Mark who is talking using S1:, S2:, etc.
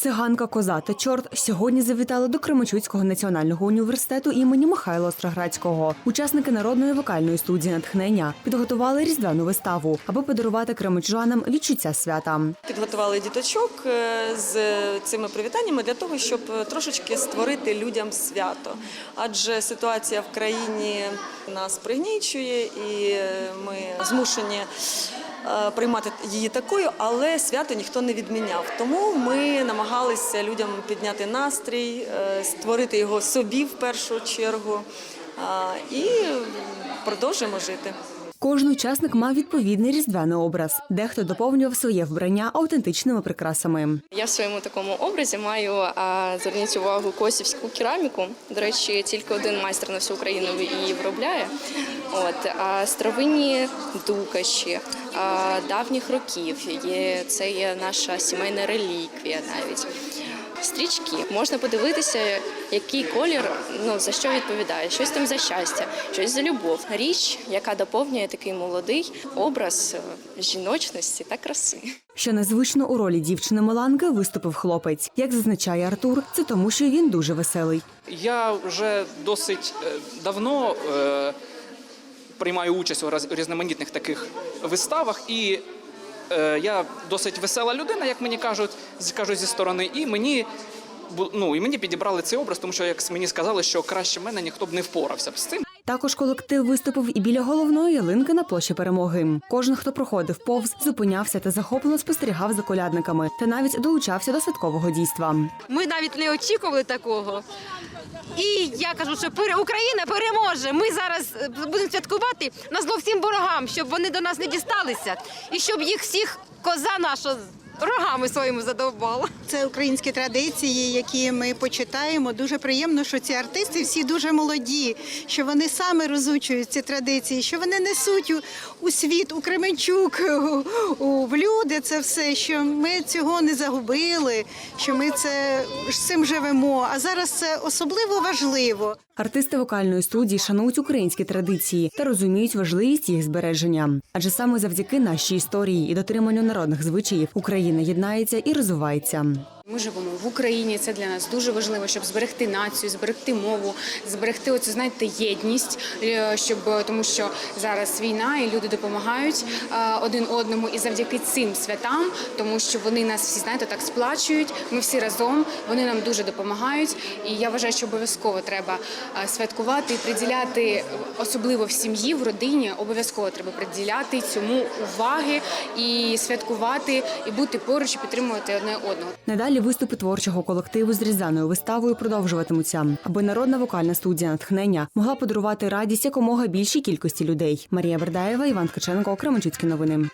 S1: Циганка, коза та чорт сьогодні завітали до Кременчуцького національного університету імені Михайла Остроградського. Учасники народної вокальної студії натхнення підготували різдвяну виставу, аби подарувати кременчужанам відчуття свята.
S2: Підготували діточок е, з цими привітаннями для того, щоб трошечки створити людям свято. Адже ситуація в країні нас пригнічує, і е, ми змушені приймати її такою, але свято ніхто не відміняв. Тому ми намагалися людям підняти настрій, е, створити його собі в першу чергу е, і продовжуємо жити.
S1: Кожен учасник мав відповідний різдвяний образ. Дехто доповнював своє вбрання автентичними прикрасами.
S3: Я в своєму такому образі маю зверніть увагу косівську кераміку. До речі, тільки один майстер на всю Україну її виробляє. От а старовинні дукаші давніх років. Є це є наша сімейна реліквія навіть. Стрічки можна подивитися, який колір ну за що відповідає. Щось там за щастя, щось за любов. Річ, яка доповнює такий молодий образ е, жіночності та краси.
S1: Що незвично у ролі дівчини Миланки виступив хлопець. Як зазначає Артур, це тому, що він дуже веселий.
S4: Я вже досить е, давно е, приймаю участь у різноманітних таких виставах, і я досить весела людина, як мені кажуть, кажуть зі сторони, і мені. Ну, і мені підібрали цей образ, тому що як мені сказали, що краще мене ніхто б не впорався б з цим.
S1: Також колектив виступив і біля головної ялинки на площі перемоги. Кожен, хто проходив повз, зупинявся та захоплено спостерігав за колядниками та навіть долучався до святкового дійства.
S5: Ми навіть не очікували такого. І я кажу, що Україна переможе. Ми зараз е, будемо святкувати на зло всім ворогам, щоб вони до нас не дісталися, і щоб їх всіх коза наша рогами своїми задовбала.
S6: Це українські традиції, які ми почитаємо. Дуже приємно, що ці артисти всі дуже молоді, що вони саме розучують ці традиції, що вони несуть у, світ, у Кременчук, у в люди це все, що ми цього не загубили, що ми це з цим живемо. А зараз це особливо важливо.
S1: Артисти вокальної студії шанують українські традиції та розуміють важливість їх збереження. Адже саме завдяки нашій історії і дотриманню народних звичаїв Україна єднається і розвивається.
S7: Ми живемо в Україні. Це для нас дуже важливо, щоб зберегти націю, зберегти мову, зберегти оцю знаєте єдність, е, щоб тому, що зараз війна і люди допомагають е, один одному, і завдяки цим святам, тому що вони нас всі знаєте так сплачують. Ми всі разом, вони нам дуже допомагають. І я вважаю, що обов'язково треба е, святкувати і приділяти, особливо в сім'ї, в родині, обов'язково треба приділяти цьому уваги і святкувати, і бути поруч, і підтримувати одне одного.
S1: Надалі виступи творчого колективу з різдвяною виставою продовжуватимуться, аби народна вокальна студія натхнення могла подарувати радість якомога більшій кількості людей. Марія Бердаєва, Іван Ткаченко, Кременчуцькі новини.